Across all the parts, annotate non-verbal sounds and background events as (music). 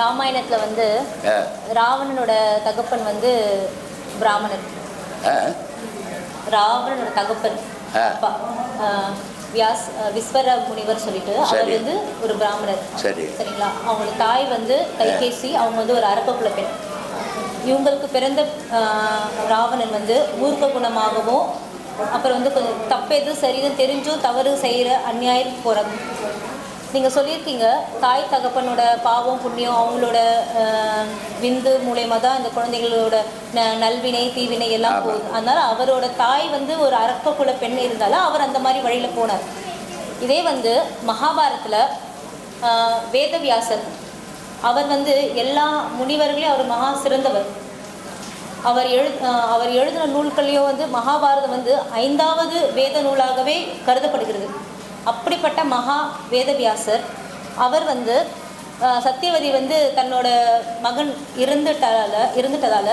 ராமாயணத்துல வந்து ராவணனோட தகப்பன் வந்து பிராமணர். ராவணனோட தகப்பன். வியாஸ் விஸ்வர முனிவர் சொல்லிட்டு அவர். வந்து ஒரு பிராமணர். சரி. சரிங்களா? அவங்களோட தாய் வந்து கைகேசி அவங்க வந்து ஒரு அரக்கக்குல பெண். இவங்களுக்கு பிறந்த ராவணன் வந்து மூர்க்க குணமாகவும் அப்புறம் வந்து கொஞ்சம் தப்பு எது சரின்னு தெரிஞ்சும் தவறு செய்கிற அநியாயம் போகிறது நீங்கள் சொல்லியிருக்கீங்க தாய் தகப்பனோட பாவம் புண்ணியம் அவங்களோட விந்து மூலயமா தான் இந்த குழந்தைகளோட ந- நல்வினை தீவினை எல்லாம். போகுது. அதனால் அவரோட தாய் வந்து ஒரு அரக்க குல பெண் இருந்தாலும் அவர் அந்த மாதிரி வழியில் போனார். இதே வந்து மகாபாரத்தில் வேதவியாசர் அவர் வந்து எல்லா முனிவர்களையும் அவர் மகா சிறந்தவர். அவர் எழு அவர் எழுதின நூல்கள்லையும் வந்து மகாபாரதம் வந்து ஐந்தாவது வேத நூலாகவே கருதப்படுகிறது. அப்படிப்பட்ட மகா வேதவியாசர். அவர் வந்து சத்தியவதி வந்து தன்னோட மகன் இருந்துட்டால இருந்துட்டதால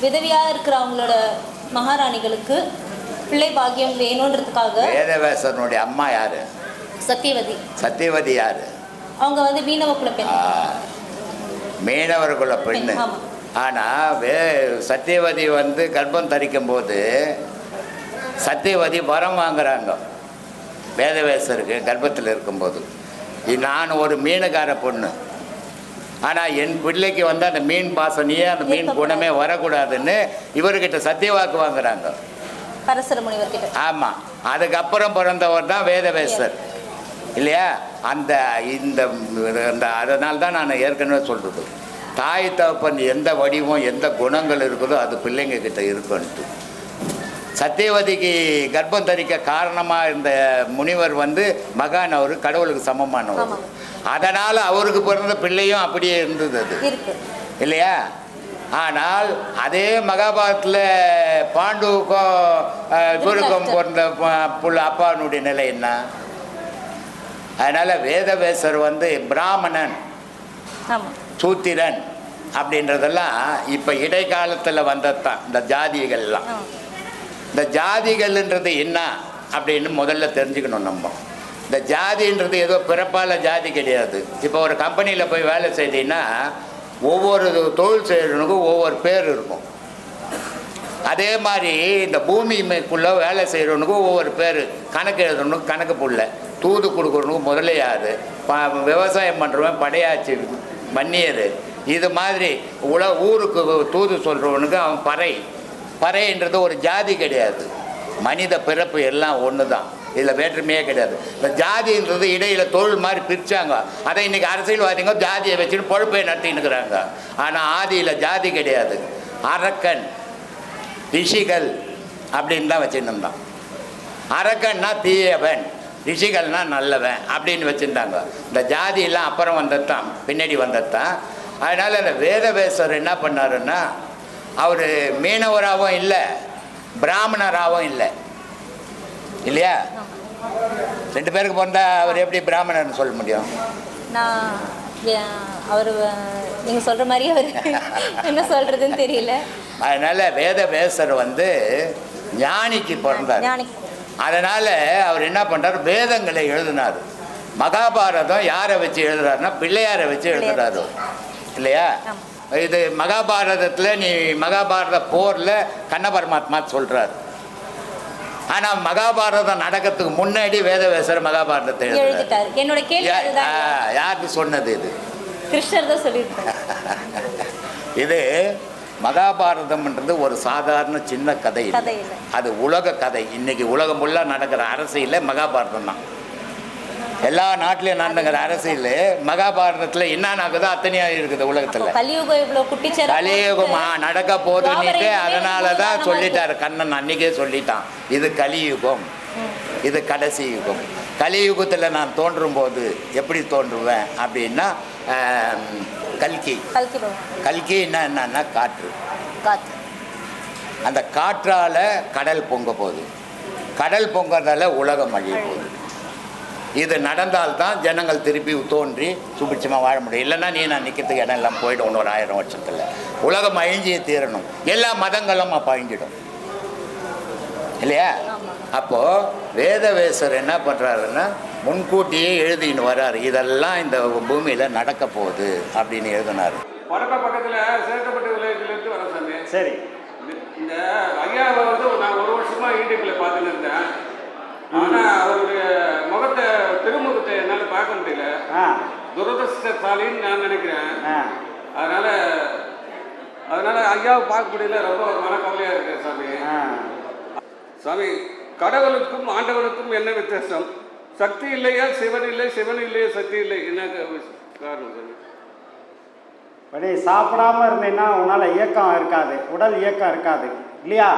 விதவியாக இருக்கிற அவங்களோட மகாராணிகளுக்கு பிள்ளை பாக்கியம் வேணுன்றதுக்காக வேதவேசனுடைய அம்மா யாரு? சத்தியவதி சத்தியவதி யாரு? அவங்க வந்து மீனவ குலப்பெண் ஆ, மீனவர்குல பெண்ணு. பெண், ஆமா. ஆனா வே சத்தியவதி வந்து கர்ப்பம் தரிக்கும் போது சத்தியவதி வரம் வாங்குறாங்க. வேதவேசருக்கு கர்ப்பத்தில் இருக்கும்போது. நான் ஒரு மீனுக்கார பொண்ணு. ஆனால் என் பிள்ளைக்கு வந்து அந்த மீன் வாசனையே அந்த மீன் குணமே வரக்கூடாதுன்னு இவர்கிட்ட சத்தியவாக்கு வாங்குறாங்க. பரசர முனிவர் கிட்ட ஆமாம் அதுக்கப்புறம் பிறந்தவர் தான் வேதவேசர். இல்லையா? அந்த இந்த அந்த அதனால தான் நான் ஏற்கனவே சொல்கிறது தாய் தகப்பன் எந்த வடிவம் எந்த குணங்கள் இருக்குதோ அது பிள்ளைங்க கிட்ட இருக்குன்ட்டு சத்தியவதிக்கு கர்ப்பம் தரிக்க காரணமாக இருந்த முனிவர் வந்து மகான் அவர் கடவுளுக்கு சமமானவர். அதனால் அவருக்கு பிறந்த பிள்ளையும் அப்படியே இருந்தது அது. இல்லையா? ஆனால் அதே மகாபாரத்தில் பாண்டுவுக்கும் இவருக்கும் பிறந்த புள்ள அப்பாவினுடைய நிலை என்ன? அதனால் வேதவேசர் வந்து பிராமணன் சூத்திரன் அப்படின்றதெல்லாம் இப்போ இடைக்காலத்தில் வந்தது தான் இந்த ஜாதிகள்லாம் இந்த ஜாதிகள்ன்றது என்ன அப்படின்னு முதல்ல தெரிஞ்சுக்கணும் நம்ம. இந்த ஜாதின்றது ஏதோ பிறப்பால் ஜாதி கிடையாது. இப்போ ஒரு கம்பெனியில் போய் வேலை செய்தீங்கன்னா ஒவ்வொரு தொழில் செய்கிறவனுக்கும் ஒவ்வொரு பேர் இருக்கும். அதே மாதிரி இந்த பூமிக்குள்ளே வேலை செய்கிறவனுக்கும் ஒவ்வொரு பேர். கணக்கு எழுதுறவனுக்கு கணக்கு புள்ள. தூது கொடுக்குறவனுக்கு முதலையாது ப விவசாயம் பண்ணுறவன் படையாச்சி மன்னியர் இது மாதிரி உல ஊருக்கு தூது சொல்கிறவனுக்கு அவன் பறை. பறைன்றது ஒரு ஜாதி கிடையாது. மனித பிறப்பு எல்லாம் ஒன்று தான் இதில் வேற்றுமையே கிடையாது. இந்த ஜாதின்றது இடையில் தொழில் மாதிரி பிரித்தாங்க அதை இன்றைக்கி அரசியல்வாதிங்க ஜாதியை வச்சுட்டு பொழுப்பை நடத்தின்னு ஆனால் ஆதியில் ஜாதி கிடையாது. அரக்கன் ரிஷிகள் அப்படின்னு தான் வச்சுருந்தான் அரக்கன்னா தீயவன் ரிஷிகள்னா நல்லவன் அப்படின்னு வச்சுருந்தாங்க. இந்த ஜாதியெல்லாம் அப்புறம் வந்தது தான் பின்னாடி வந்தது தான் அதனால் அந்த வேதவேசர் என்ன பண்ணாருன்னா அவர் மீனவராகவும் இல்லை பிராமணராகவும் இல்லை. இல்லையா? ரெண்டு பேருக்கு பிறந்தா அவர் எப்படி பிராமணர்னு சொல்ல முடியும்? அவர் நீங்கள் சொல்கிற மாதிரி அவர் (laughs) என்ன சொல்கிறதுன்னு தெரியல. அதனால் வேதவேசர் வந்து ஞானிக்கு பிறந்தார். அதனால் அவர் என்ன பண்ணுறாரு வேதங்களை எழுதினார். மகாபாரதம் யாரை வச்சு எழுதுறாருன்னா பிள்ளையாரை வச்சு எழுதுறாரு. இல்லையா. இது மகாபாரதத்தில் நீ மகாபாரத போரில் கண்ண பரமாத்மா சொல்கிறார் ஆனால் மகாபாரதம் நடக்கிறதுக்கு முன்னாடி வேதவேசர் மகாபாரதத்தை எழுதிட்டார். என்னோட கேள்வி யாருக்கு சொன்னது இது? கிருஷ்ணர் தான் சொல்லியிருக்காரு. (laughs) இது மகாபாரதம்ன்றது ஒரு சாதாரண சின்ன கதை. அது உலக கதை. இன்னைக்கு உலகம் ஃபுல்லாக நடக்கிற அரசியல் மகாபாரதம் தான். எல்லா நாட்டிலையும் நடந்துக்கிற அரசியல் மகாபாரதத்தில் என்ன நடக்குதோ அத்தனையும் இருக்குது உலகத்தில். கலியுகம் நடக்க போகுதுன்னுட்டு துவாபர அதனால தான் சொல்லிட்டாரு. கண்ணன் அன்னைக்கே சொல்லிட்டான். இது கலியுகம். இது கடைசி யுகம். கலியுகத்தில் நான் தோன்றும் போது எப்படி தோன்றுவேன் அப்படின்னா கல்கி. கல்கி பகவான் கல்கி என்ன என்னன்னா காற்று. அந்த காற்றால் கடல் பொங்க போகுது. கடல் பொங்கறதால உலகம் அழிய போகுது. இது நடந்தால்தான் ஜனங்கள் திருப்பி தோன்றி சுபிட்சமாக வாழ முடியும். இல்லைன்னா நீ நான் நிற்கிறதுக்கு இடம் எல்லாம் போயிடும் இன்னொரு ஆயிரம் வருஷத்தில். உலகம் அழிஞ்சியே தீரணும். எல்லா மதங்களும் அப்போ அழிஞ்சிடும். இல்லையா? அப்போது வேதவேசர் என்ன பண்ணுறாருன்னா முன்கூட்டியே எழுதின்னு வர்றாரு இதெல்லாம் இந்த பூமியில் நடக்க போகுது அப்படின்னு எழுதினார். வடக்க பக்கத்தில் சேர்க்கப்பட்ட வில்லேஜ்லேருந்து வர சாமி. சரி. இந்த- ஐயாவை வந்து நான் ஒரு வருஷமா யூடியூப்ல பார்த்துன்னு இருந்தேன். ஆனால் அவருடைய முகத்தை திருமுகத்தை என்னால் பார்க்க முடியல. துரதிருஷ்டசாலின்னு நான் நினைக்கிறேன். அதனால அதனால ஐயாவை பார்க்க முடியல. ரொம்ப மனக்கவலையா இருக்கு சாமி. சாமி கடவுளுக்கும் ஆண்டவனுக்கும் என்ன வித்தியாசம்? சக்தி இல்லையா? சிவன் இல்லை. சிவன் இல்லையா? சக்தி இல்லை. என்ன காரணம் சாமி? நீ சாப்பிடாம இருந்தீங்கன்னா உன்னால் இயக்கம் இருக்காது உடல் இயக்கம் இருக்காது இல்லையா.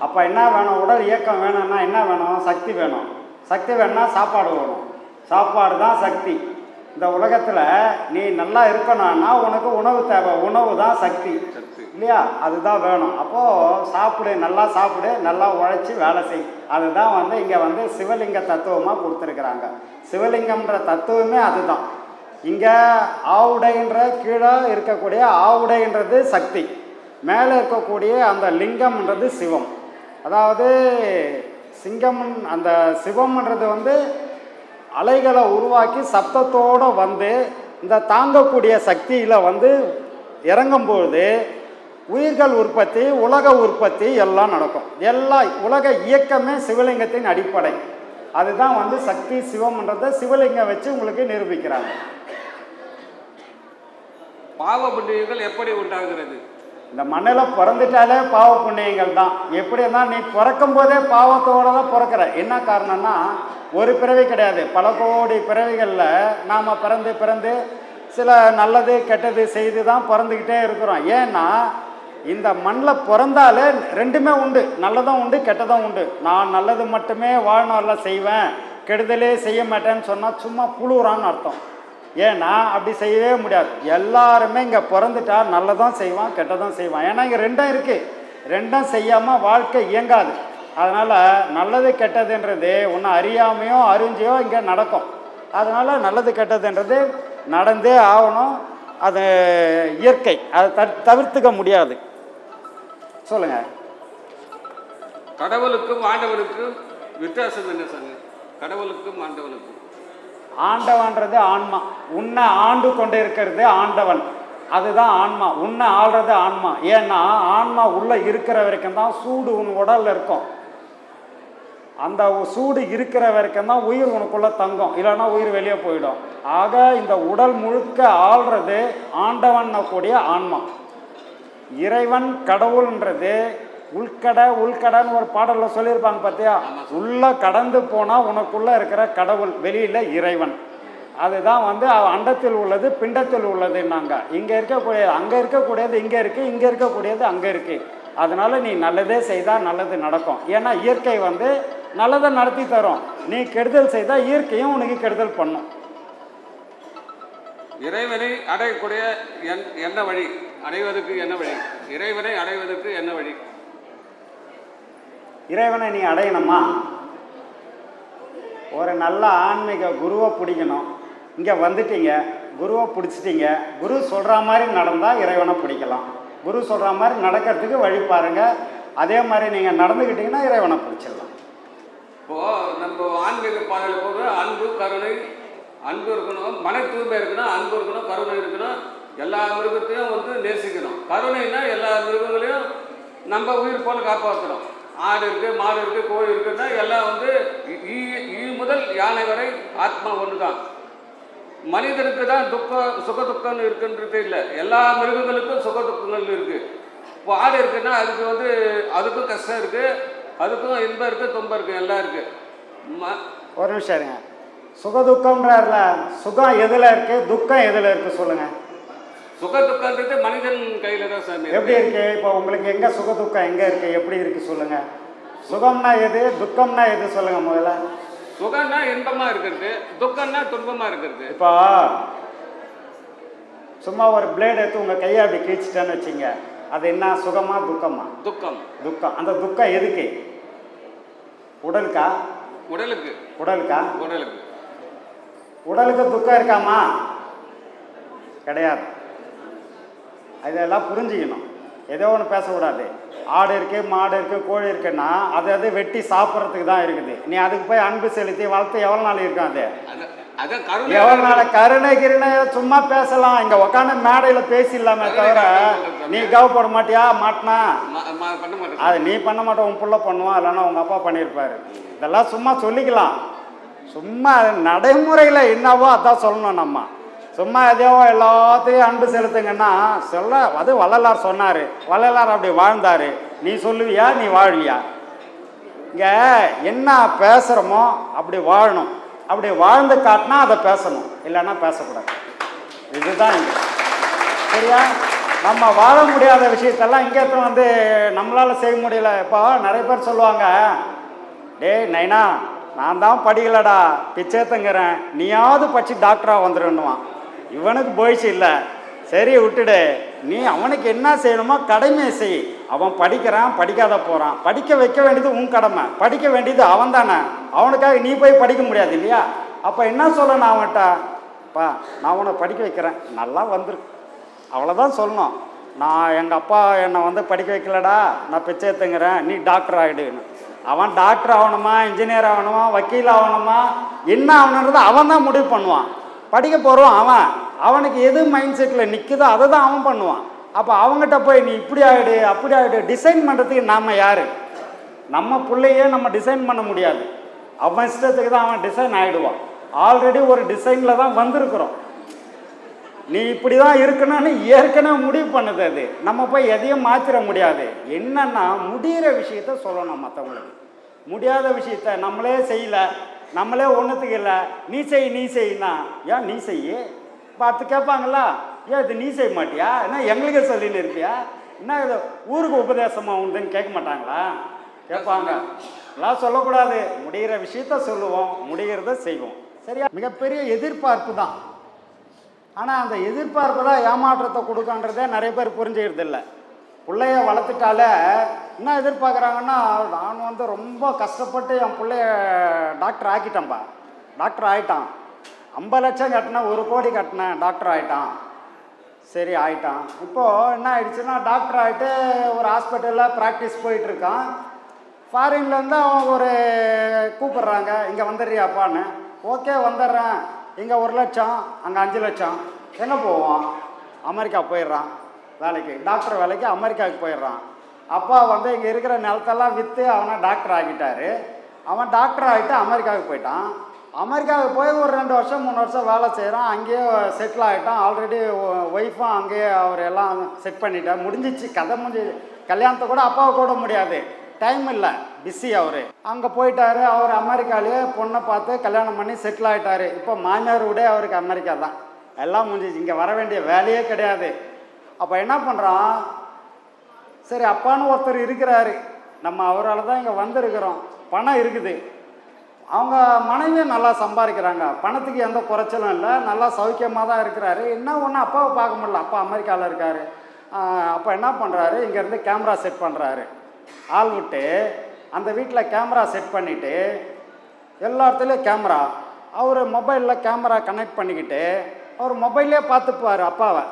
அப்போ என்ன வேணும்? உடல் இயக்கம் வேணும்னா என்ன வேணும்? சக்தி வேணும். சக்தி வேணும்னா சாப்பாடு வேணும். சாப்பாடு தான் சக்தி. இந்த உலகத்தில் நீ நல்லா இருக்கணும்னா உனக்கு உணவு தேவை. உணவு தான் சக்தி. சக்தி. இல்லையா? அதுதான் வேணும். அப்போது சாப்பிடு நல்லா சாப்பிடு நல்லா உழைச்சி வேலை செய். அதுதான் வந்து இங்கே வந்து சிவலிங்க தத்துவமாக கொடுத்துருக்குறாங்க. சிவலிங்கம்ன்ற தத்துவமே அதுதான். இங்கே ஆவுடைன்ற கீழே இருக்கக்கூடிய ஆவுடைன்றது சக்தி. மேலே இருக்கக்கூடிய அந்த லிங்கம்ன்றது சிவம். அதாவது சிங்கம் அந்த சிவம்ன்றது வந்து அலைகளை உருவாக்கி சப்தத்தோடு வந்து இந்த தாங்கக்கூடிய சக்தியில் வந்து இறங்கும்பொழுது உயிர்கள் உற்பத்தி உலக உற்பத்தி எல்லாம் நடக்கும். எல்லா உலக இயக்கமே சிவலிங்கத்தின் அடிப்படை. அதுதான் வந்து சக்தி சிவம்ன்றதை சிவலிங்கம் வச்சு உங்களுக்கு நிரூபிக்கிறாங்க. பாவ புண்ணியங்கள் எப்படி உண்டாகிறது? இந்த மண்ணில் பிறந்துட்டாலே பாவ புண்ணியங்கள் தான். எப்படி இருந்தால் நீ பிறக்கும் போதே பாவத்தோட தான் பிறக்கிற. என்ன காரணம்னா ஒரு பிறவி கிடையாது. பல கோடி பிறவிகளில் நாம் பிறந்து பிறந்து சில நல்லது கெட்டது செய்து தான் பிறந்துக்கிட்டே இருக்கிறோம். ஏன்னா இந்த மண்ணில் பிறந்தாலே ரெண்டுமே உண்டு. நல்லதும் உண்டு கெட்டதும் உண்டு. நான் நல்லது மட்டுமே வாழ்நாளில் செய்வேன். கெடுதலே செய்ய மாட்டேன்னு சொன்னால் சும்மா புழுறான்னு அர்த்தம். ஏன்னா அப்படி செய்யவே முடியாது. எல்லாருமே இங்கே பிறந்துட்டா நல்லதும் செய்வான் கெட்டதும் செய்வான். ஏன்னா இங்கே ரெண்டும் இருக்குது ரெண்டும் செய்யாமல் வாழ்க்கை இயங்காது. அதனால் நல்லது கெட்டதுன்றது ஒன்று அறியாமையோ அறிஞ்சியோ இங்கே நடக்கும். அதனால் நல்லது கெட்டதுன்றது நடந்தே ஆகணும். அது இயற்கை. அதை த தவிர்த்துக்க முடியாது. சொல்லுங்கள் கடவுளுக்கும் ஆண்டவனுக்கும் வித்தியாசம் என்ன சாமி? கடவுளுக்கும் ஆண்டவனுக்கும் ஆண்டவன்றது ஆன்மா. உன்னை ஆண்டு கொண்டு இருக்கிறது ஆண்டவன். அதுதான் ஆன்மா. உன்னை ஆள்றது ஆன்மா. ஏன்னா ஆன்மா உள்ள இருக்கிற வரைக்கும் தான் சூடு உன் உடல்ல இருக்கும். அந்த சூடு இருக்கிற வரைக்கும் தான் உயிர் உனக்குள்ள தங்கும். இல்லைன்னா உயிர் வெளியே போயிடும். ஆக இந்த உடல் முழுக்க ஆள்றது ஆண்டவன் கூடிய ஆன்மா. இறைவன் கடவுள்ன்றது உள்கடை உள்கடைன்னு ஒரு பாடல்ல சொல்லியிருப்பாங்க பார்த்தியா உள்ள கடந்து போனால் உனக்குள்ள இருக்கிற கடவுள் வெளியில இறைவன். அதுதான் வந்து அண்டத்தில் உள்ளது பிண்டத்தில் உள்ளதுன்னாங்க. இங்கே இருக்கக்கூடியது அங்கே இருக்கக்கூடியது இங்கே இருக்குது இங்கே இருக்கக்கூடியது அங்கே இருக்குது அதனால நீ நல்லதே செய்தால் நல்லது நடக்கும். ஏன்னா இயற்கை வந்து நல்லதை நடத்தி தரும். நீ கெடுதல் செய்தால் இயற்கையும் உனக்கு கெடுதல் பண்ணும். இறைவனை அடையக்கூடிய என்- என்ன வழி? அடைவதற்கு என்ன வழி? இறைவனை அடைவதற்கு என்ன வழி? இறைவனை நீ அடையணுமா? ஒரு நல்ல ஆன்மீக குருவை பிடிக்கணும். இங்கே வந்துட்டீங்க. குருவை பிடிச்சிட்டீங்க. குரு சொல்கிற மாதிரி நடந்தால் இறைவனை பிடிக்கலாம். குரு சொல்கிற மாதிரி நடக்கிறதுக்கு வழி பாருங்க. அதே மாதிரி நீங்கள் நடந்துக்கிட்டீங்கன்னா இறைவனை பிடிச்சிடலாம். இப்போ நம்ம ஆன்மீக பாதையில் போக அன்பு கருணை அன்பு இருக்கணும். மன தூய்மை இருக்கணும். அன்பு இருக்கணும் கருணை இருக்கணும். எல்லா மிருகத்தையும் வந்து நேசிக்கணும் கருணைனா எல்லா மிருகங்களையும் நம்ம உயிர் போல காப்பாற்றணும் ஆடு இருக்கு மாடு இருக்கு கோழி இருக்குன்னா எல்லாம் வந்து ஈ- ஈ முதல் யானை வரை ஆத்மா ஒன்று தான் மனிதனுக்கு தான் துக்கம் சுக துக்கம்னு இருக்குன்றது இல்லை. எல்லா மிருகங்களுக்கும் சுக துக்கங்கள் இருக்கு. இப்போ ஆடு இருக்குன்னா அதுக்கு வந்து அதுக்கும் கஷ்டம் இருக்கு அதுக்கும் இன்பம் இருக்கு துன்பம் இருக்கு எல்லாம் இருக்கு. ஒரு நிமிஷம் இருங்க. சுகதுக்கம்ன்றார்ல சுகம் எதில் இருக்குது துக்கம் எதில் இருக்குது சொல்லுங்கள் சுக துக்கன்றது மனிதன் கையில தான் சாமி எப்படி இருக்கு. இருக்கு? இப்போ உங்களுக்கு எங்கே சுகதுக்கம் எங்கே இருக்குது எப்படி இருக்குது சொல்லுங்கள் சுகம்னா எது? துக்கம்னா எது சொல்லுங்கள் முதல்ல. சுகம்னா இன்பமா இருக்கிறது துக்கம்னா துன்பமா இருக்கிறது. இப்போ சும்மா ஒரு பிளேடு எடுத்து உங்கள் கையை அப்படி கிழிச்சிட்டேன்னு வச்சுங்க. அது என்ன? சுகமா துக்கமா? துக்கம். துக்கம். அந்த துக்கம் எதுக்கு? உடலுக்கா? உடலுக்கு. உடலுக்கா? உடலுக்கு. உடலுக்கு துக்கம் இருக்காமா? கிடையாது. இதெல்லாம் புரிஞ்சுக்கணும். ஏதோ ஒன்று பேசக்கூடாது. ஆடு இருக்கு மாடு இருக்கு கோழி இருக்குன்னா அது அது வெட்டி சாப்பிட்றதுக்கு தான் இருக்குது. நீ அதுக்கு போய் அன்பு செலுத்தி வளர்த்து எவ்வளோ நாள் இருக்கும் அது? எவ்வளோ நாள்? கருணை கிருணை சும்மா பேசலாம். இங்கே உட்காந்து மேடையில் பேசிடலாமே தவிர நீ கவப்பட மாட்டியா? மாட்டினா? அது நீ பண்ண மாட்ட உன் புள்ள பண்ணுவான் இல்லைன்னா உங்கள் அப்பா பண்ணியிருப்பாரு. இதெல்லாம் சும்மா சொல்லிக்கலாம். சும்மா நடைமுறையில் என்னவோ அதான் சொல்லணும் நம்ம. சும்மா எதையோ எல்லாத்தையும் அன்பு செலுத்துங்கன்னா சொல்ல அது வள்ளலார் சொன்னார். வள்ளலார் அப்படி வாழ்ந்தார். நீ சொல்லுவியா நீ வாழ்வியா? இங்கே என்ன பேசுகிறோமோ அப்படி வாழணும். அப்படி வாழ்ந்து காட்டினா அதை பேசணும். இல்லைன்னா பேசக்கூடாது. இதுதான் இங்கே. சரியா? நம்ம வாழ முடியாத விஷயத்தெல்லாம் இங்கே வந்து நம்மளால் செய்ய முடியல. இப்போ நிறைய பேர் சொல்லுவாங்க டேய் நைனா நான் தான் படிக்கலடா. பிச்சை தங்குறேன் நீயாவது படிச்சு டாக்டராக வந்துருன்னுவான். இவனுக்கு போயிடுச்சு இல்லை. சரி விட்டுடு. நீ அவனுக்கு என்ன செய்யணுமோ கடமையை செய். அவன் படிக்கிறான் படிக்காத போகிறான் படிக்க வைக்க வேண்டியது உன் கடமை. படிக்க வேண்டியது அவன் தானே. அவனுக்காக நீ போய் படிக்க முடியாது இல்லையா? அப்போ என்ன சொல்லணும் அவன்கிட்ட? அப்பா நான் உன்னை படிக்க வைக்கிறேன். நல்லா வந்துரு அவ்வளோதான் சொல்லணும். நான் எங்கள் அப்பா என்னை வந்து படிக்க வைக்கலடா. நான் பிச்சை எடுத்துங்கிறேன் நீ டாக்டர் ஆகிடுன்னு அவன் டாக்டர் ஆகணுமா இன்ஜினியர் ஆகணுமா வக்கீல் ஆகணுமா என்ன ஆகணுன்றதை அவன் தான் முடிவு பண்ணுவான். படிக்க போகிறோம் அவன். அவனுக்கு எது மைண்ட் செட்டில் நிற்குதோ அதை தான் அவன் பண்ணுவான். அப்போ அவங்ககிட்ட போய் நீ இப்படி ஆகிடு அப்படி ஆகிடு டிசைன் பண்ணுறதுக்கு நாம் யார்? நம்ம பிள்ளையே நம்ம டிசைன் பண்ண முடியாது. அவன் இஷ்டத்துக்கு தான் அவன் டிசைன் ஆகிடுவான் ஆல்ரெடி ஒரு டிசைனில் தான் வந்திருக்கிறோம். நீ இப்படி தான் இருக்கணும்னு ஏற்கனவே முடிவு பண்ணுது அது. நம்ம போய் எதையும் மாற்றிட முடியாது. என்னன்னா முடிகிற விஷயத்த சொல்லணும் மற்றவங்களுக்கு முடியாத விஷயத்த நம்மளே செய்யலை. நம்மளே ஒன்றுத்துக்கு இல்லை. நீ செய் நீ செய்யினா ஏன் நீ செய்ய? பார்த்து கேட்பாங்களா ஏன் இது நீ செய்ய மாட்டியா? என்ன எங்களுக்கே சொல்லின்னு இருப்பியா என்ன இது ஊருக்கு உபதேசமாக உண்டுன்னு கேட்க மாட்டாங்களா? கேட்பாங்க. எல்லாம் சொல்லக்கூடாது. முடிகிற விஷயத்த சொல்லுவோம். முடிகிறத செய்வோம். சரியா? மிகப்பெரிய எதிர்பார்ப்பு தான். ஆனால் அந்த எதிர்பார்ப்பு தான் ஏமாற்றத்தை கொடுக்கன்றதே நிறைய பேர் புரிஞ்சுக்கிறது இல்லை பிள்ளைய வளர்த்துட்டாலே என்ன எதிர்பார்க்குறாங்கன்னா நான் வந்து ரொம்ப கஷ்டப்பட்டு என் பிள்ளைய டாக்டர் ஆக்கிட்டேன்பா. டாக்டர் ஆகிட்டான் ஐம்பது லட்சம் கட்டினேன் ஒரு கோடி கட்டினேன் டாக்டர் ஆகிட்டான் சரி ஆயிட்டான். இப்போது என்ன ஆயிடுச்சுன்னா டாக்டர் ஆகிட்டு ஒரு ஹாஸ்பிட்டலில் ப்ராக்டிஸ் போயிட்டுருக்கான். ஃபாரின்லேருந்து அவன் ஒரு கூப்பிட்றாங்க இங்கே வந்துடுறியாப்பான்னு. ஓகே வந்துடுறேன். இங்கே ஒரு லட்சம் அங்கே அஞ்சு லட்சம். எங்கே போவோம் அமெரிக்கா போயிடுறான் வேலைக்கு. டாக்டர் வேலைக்கு அமெரிக்காவுக்கு போயிடுறான். அப்பா வந்து இங்கே இருக்கிற நிலத்தெல்லாம் விற்று அவனை டாக்டர் ஆக்கிட்டாரு. அவன் டாக்டர் ஆகிட்டு அமெரிக்காவுக்கு போயிட்டான். அமெரிக்காவுக்கு போய் ஒரு ரெண்டு வருஷம் மூணு வருஷம் வேலை செய்கிறான் அங்கேயே செட்டில் ஆகிட்டான் ஆல்ரெடி ஒய்ஃபும் அங்கேயே அவர் எல்லாம் செட் பண்ணிட்டார். முடிஞ்சிச்சு. கதை முடிஞ்சு கல்யாணத்தை கூட அப்பாவை கூட முடியாது. டைம் இல்லை. பிஸி அவர். அங்கே போயிட்டார். அவர் அமெரிக்காலேயே பொண்ணை பார்த்து கல்யாணம் பண்ணி செட்டில் ஆகிட்டாரு இப்போ மாமியார் விட அவருக்கு அமெரிக்கா தான் எல்லாம் முடிஞ்சிச்சு. இங்கே வர வேண்டிய வேலையே கிடையாது. அப்போ என்ன பண்ணுறான் சரி அப்பான்னு ஒருத்தர் இருக்கிறாரு. நம்ம அவரால் தான் இங்கே வந்திருக்கிறோம். பணம் இருக்குது. அவங்க மனைவியும் நல்லா சம்பாதிக்கிறாங்க. பணத்துக்கு எந்த குறைச்சலும் இல்லை. நல்லா சௌக்கியமாக தான் இருக்கிறாரு. என்ன ஒன்று அப்பாவை பார்க்க முடியல. அப்பா அமெரிக்காவில் இருக்கார். அப்போ என்ன பண்ணுறாரு இங்கேருந்து கேமரா செட் பண்ணுறாரு ஆள் விட்டு அந்த வீட்டில் கேமரா செட் பண்ணிவிட்டு எல்லா இடத்துலையும் கேமரா. அவர் மொபைலில் கேமரா கனெக்ட் பண்ணிக்கிட்டு அவர் மொபைல்லே பார்த்துப்பார் அப்பாவை.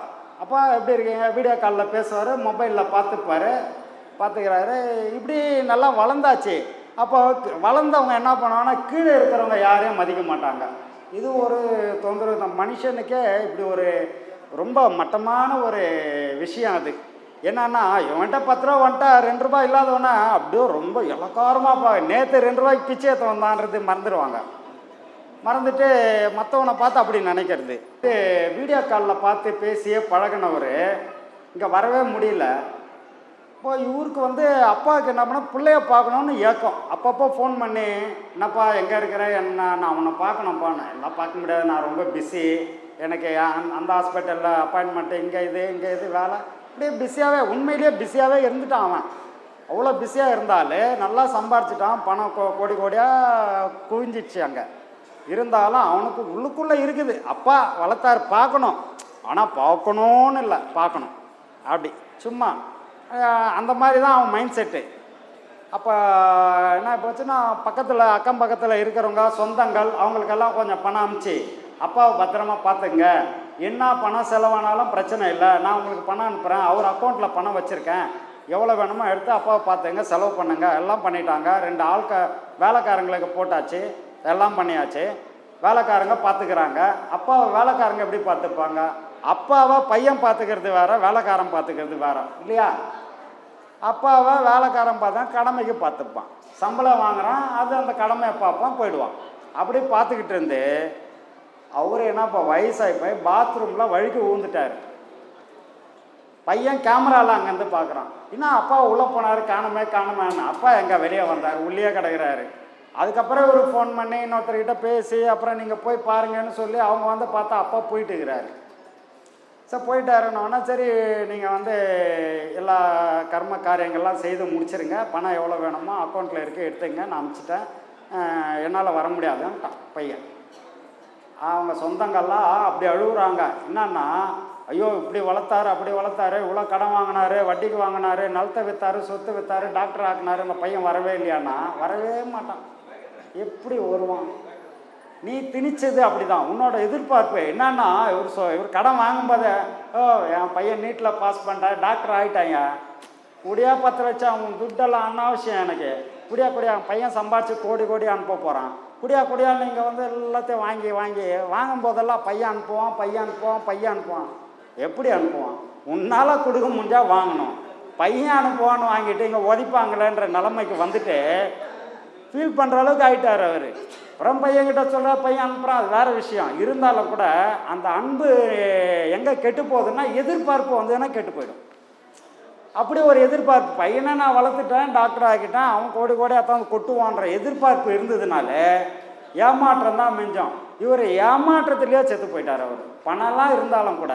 அப்பா எப்படி இருக்கீங்க? வீடியோ காலில் பேசுவார் மொபைலில் பார்த்துப்பார். பார்த்துக்கிறாரு. இப்படி நல்லா வளர்ந்தாச்சு. அப்போ வளர்ந்தவங்க என்ன பண்ணுவாங்கன்னா கீழே இருக்கிறவங்க யாரையும் மதிக்க மாட்டாங்க. இது ஒரு தொந்தரவு தான். மனுஷனுக்கே இப்படி ஒரு ரொம்ப மட்டமான ஒரு விஷயம் அது. என்னன்னா இவன்கிட்ட பத்து ரூபா வந்துட்டா ரெண்டு ரூபாய் இல்லாதவனா அப்படியே ரொம்ப இலக்காரமாக நேற்று ரெண்டு ரூபாய்க்கு பிச்சை ஏற்ற வந்தான்றது மறந்துடுவாங்க. மறந்துட்டு மற்றவனை பார்த்து அப்படி நினைக்கிறது. வீடியோ காலில் பார்த்து பேசியே பழகினவர். இங்கே வரவே முடியல. இப்போ இவருக்கு வந்து அப்பாவுக்கு என்ன பண்ண பிள்ளைய பார்க்கணுன்னு ஏக்கம். அப்பப்போ ஃபோன் பண்ணி என்னப்பா எங்கே இருக்கிற? என்ன? நான் அவனை பார்க்கணும்ப்பான்னு எல்லாம் பார்க்க முடியாது. நான் ரொம்ப பிஸி எனக்கு அந்த- அந்த ஹாஸ்பிட்டலில் அப்பாயின்மெண்ட்டு இங்கே இது இங்கே இது வேலை. அப்படியே பிஸியாகவே உண்மையிலேயே பிஸியாகவே இருந்துட்டான் அவன். அவ்வளோ பிஸியாக இருந்தாலே நல்லா சம்பாரிச்சிட்டான். பணம் கோ கோடி கோடியாக குவிஞ்சிச்சு அங்கே. இருந்தாலும் அவனுக்கு உள்ளுக்குள்ளே இருக்குது. அப்பா வளர்த்தாரு பார்க்கணும். ஆனால் பார்க்கணும்னு இல்லை பார்க்கணும். அப்படி சும்மா அந்த மாதிரி தான் அவன் மைண்ட் செட்டு அப்போ என்ன போச்சுன்னா பக்கத்தில் அக்கம் பக்கத்தில் இருக்கிறவங்க சொந்தங்கள் அவங்களுக்கெல்லாம் கொஞ்சம் பணம் அமுச்சு அப்பாவை பத்திரமா பார்த்துங்க என்ன பணம் செலவானாலும் பிரச்சனை இல்லை. நான் உங்களுக்கு பணம் அனுப்புகிறேன் அவர் அக்கௌண்ட்டில் பணம் வச்சுருக்கேன். எவ்வளோ வேணுமோ எடுத்து அப்பாவை பார்த்துங்க செலவு பண்ணுங்க. எல்லாம் பண்ணிட்டாங்க. ரெண்டு ஆள்க வேலைக்காரங்களுக்கு போட்டாச்சு. எல்லாம் பண்ணியாச்சு. வேலைக்காரங்க பார்த்துக்கிறாங்க அப்பாவை வேலைக்காரங்க எப்படி பார்த்துப்பாங்க அப்பாவை பையன் பார்த்துக்கிறது வேற வேலைக்காரன் பார்த்துக்கிறது வேற. இல்லையா? அப்பாவை வேலைக்காரன் பார்த்தா கடமைக்கு பார்த்துப்பான் சம்பளம் வாங்குறான் அது அந்த கடமையை பார்ப்பான் போயிடுவான். அப்படி பார்த்துக்கிட்டு இருந்து அவர் என்ன இப்போ வயசாகி போய் பாத்ரூமில் வழுக்கி ஊந்துட்டார். பையன் கேமராவில் அங்கேருந்து பார்க்குறான் இன்னும் அப்பா உள்ளே போனார் காணுமே காணுமேன்னு. அப்பா எங்கே வெளியே வந்தார் உள்ளே கிடக்கிறாரு. அதுக்கப்புறம் ஒரு ஃபோன் பண்ணி இன்னொருத்தர்கிட்ட பேசி அப்புறம் நீங்கள் போய் பாருங்கன்னு சொல்லி அவங்க வந்து பார்த்தா அப்பா போயிட்டுக்கிறாரு. சார் போயிட்டாருன்னொன்னே சரி நீங்கள் வந்து எல்லா கர்ம காரியங்கள்லாம் செய்து முடிச்சிருங்க. பணம் எவ்வளோ வேணுமோ அக்கௌண்ட்டில் இருக்க எடுத்துங்க நான் அனுப்பிச்சிட்டேன். என்னால் வர முடியாதுன்ட்டான் பையன். அவங்க சொந்தங்கள்லாம் அப்படி அழுகுறாங்க. என்னன்னா ஐயோ இப்படி வளர்த்தாரு அப்படி வளர்த்தாரு இவ்வளோ கடன் வாங்கினாரு வட்டிக்கு வாங்கினாரு நிலத்தை விற்றாரு சொத்து விற்றாரு டாக்டர் ஆக்குனாரு இந்த பையன் வரவே இல்லையான்னா வரவே மாட்டான். எப்படி வருவான்? நீ திணிச்சது அப்படிதான். உன்னோட எதிர்பார்ப்பு என்னன்னா இவர் சொ இவர் கடன் வாங்கும்போதே ஓ என் பையன் நீட்டில் பாஸ் பண்ணிட்டா டாக்டர் ஆகிட்டாங்க குடியா பத்து லட்சம் அவன் துட்டெல்லாம் அனாவசியம் எனக்கு. குடியா குடியா அவன் பையன் சம்பாரிச்சு கோடி கோடி அனுப்ப போகிறான் குடியா குடியா நீங்கள் வந்து எல்லாத்தையும் வாங்கி வாங்கி வாங்கும் போதெல்லாம் பையன் அனுப்புவான் பையன் அனுப்புவான் பையன் அனுப்புவான். எப்படி அனுப்புவான்? உன்னால் கொடுக்க முடிஞ்சால் வாங்கணும். பையன் அனுப்புவான்னு வாங்கிட்டு இங்கே உதைப்பாங்களேன்ற நிலைமைக்கு வந்துட்டு ஃபீல் பண்ணுற அளவுக்கு ஆயிட்டார் அவர். அப்புறம் பையன்கிட்ட சொல்கிற பையன் அனுப்புகிறான் அது வேறு விஷயம். இருந்தாலும் கூட அந்த அன்பு எங்கே கெட்டு போகுதுன்னா எதிர்பார்ப்பு வந்ததுன்னா கெட்டு போயிடும். அப்படி ஒரு எதிர்பார்ப்பு. பையனை நான் வளர்த்துட்டேன் டாக்டர் ஆக்கிட்டேன் அவன் கோடி கோடி அத்தான் கொட்டுவான்ற எதிர்பார்ப்பு இருந்ததுனால ஏமாற்றம் தான் மிஞ்சம். இவர் ஏமாற்றத்திலேயே செத்து போயிட்டார் அவர். பணம்லாம் இருந்தாலும் கூட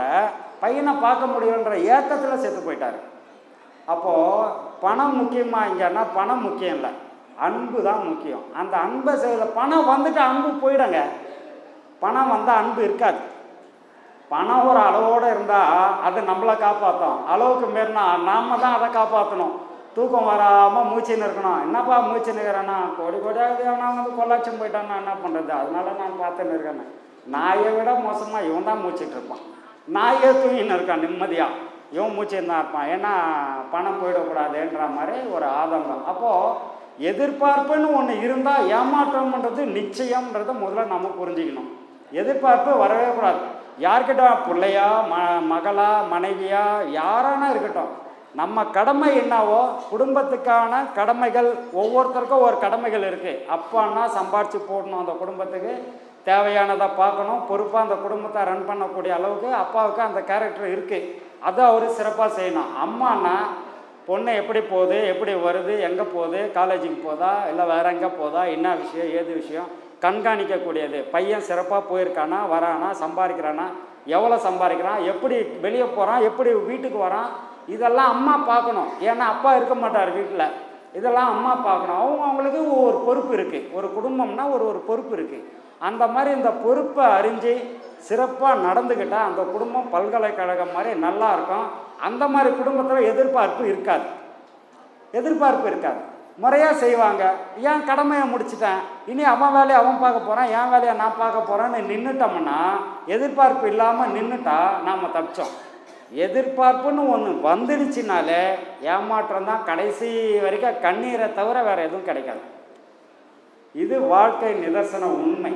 பையனை பார்க்க முடியுன்ற ஏக்கத்தில் செத்து போயிட்டார். அப்போது பணம் முக்கியமாக இங்கன்னா பணம் முக்கியம் இல்லை. அன்பு தான் முக்கியம். அந்த அன்பை செய்யல பணம் வந்துட்டு அன்பு போயிடுங்க. பணம் வந்தால் அன்பு இருக்காது. பணம் ஒரு அளவோடு இருந்தால் அது நம்மளை காப்பாற்றும் அளவுக்கு மீறினா நாம தான் அதை காப்பாற்றணும் தூக்கம் வராமல் மூச்சுன்னு இருக்கணும். என்னப்பா மூச்சு நிற்கிறேன்னா கோடி கோடியாக நான் வந்து கொள்ளாச்சும் போயிட்டான்னா என்ன பண்ணுறது அதனால நான் பார்த்துன்னு இருக்கேன் நாயை விட மோசமாக இவன் தான் மூச்சிட்டு இருப்பான். நாயே தூங்கின்னு இருக்கான் நிம்மதியாக இவன் மூச்சு தான் இருப்பான். ஏன்னா பணம் போயிடக்கூடாதுன்ற மாதிரி ஒரு ஆதங்கம். அப்போது எதிர்பார்ப்புன்னு ஒன்று இருந்தால் ஏமாற்றம்ன்றது நிச்சயம்ன்றதை முதல்ல நம்ம புரிஞ்சுக்கணும். எதிர்பார்ப்பு வரவே கூடாது. யார்கிட்ட? பிள்ளையா ம மகளா மனைவியா யாரானா இருக்கட்டும். நம்ம கடமை என்னவோ குடும்பத்துக்கான கடமைகள் ஒவ்வொருத்தருக்கும் ஒரு கடமைகள் இருக்குது அப்பான்னா சம்பாரித்து போடணும் அந்த குடும்பத்துக்கு. தேவையானதை பார்க்கணும். பொறுப்பாக அந்த குடும்பத்தை ரன் பண்ணக்கூடிய அளவுக்கு அப்பாவுக்கு அந்த கேரக்டர் இருக்குது அதை அவர் சிறப்பாக செய்யணும். அம்மானா பொண்ணு எப்படி போகுது எப்படி வருது எங்கே போகுது காலேஜுக்கு போதா இல்லை வேற எங்கே போதா என்ன விஷயம் ஏது விஷயம் கண்காணிக்கக்கூடியது. பையன் சிறப்பாக போயிருக்கானா வரானா சம்பாதிக்கிறானா எவ்வளோ சம்பாதிக்கிறான் எப்படி வெளியே போகிறான் எப்படி வீட்டுக்கு வரான் இதெல்லாம் அம்மா பார்க்கணும். ஏன்னா அப்பா இருக்க மாட்டார் வீட்டில் இதெல்லாம் அம்மா பார்க்கணும். அவங்க அவங்களுக்கு ஒரு பொறுப்பு இருக்குது ஒரு குடும்பம்னா ஒரு ஒரு பொறுப்பு இருக்குது அந்த மாதிரி இந்த பொறுப்பை அறிஞ்சு சிறப்பாக நடந்துக்கிட்டால் அந்த குடும்பம் பல்கலைக்கழகம் மாதிரி நல்லா இருக்கும். அந்த மாதிரி குடும்பத்தில் எதிர்பார்ப்பு இருக்காது. எதிர்பார்ப்பு இருக்காது. முறையாக செய்வாங்க. ஏன் கடமையை முடிச்சிட்டேன்? இனி அவன் வேலையை அவன் பார்க்க போகிறான் என் வேலையை நான் பார்க்க போகிறேன்னு நின்றுட்டோம்னா எதிர்பார்ப்பு இல்லாமல் நின்றுட்டா நாம் தப்பிச்சோம். எதிர்பார்ப்புன்னு ஒன்று வந்துடுச்சுனாலே ஏமாற்றம் தான் கடைசி வரைக்கும் கண்ணீரை தவிர வேறு எதுவும் கிடைக்காது. இது வாழ்க்கை நிதர்சன உண்மை.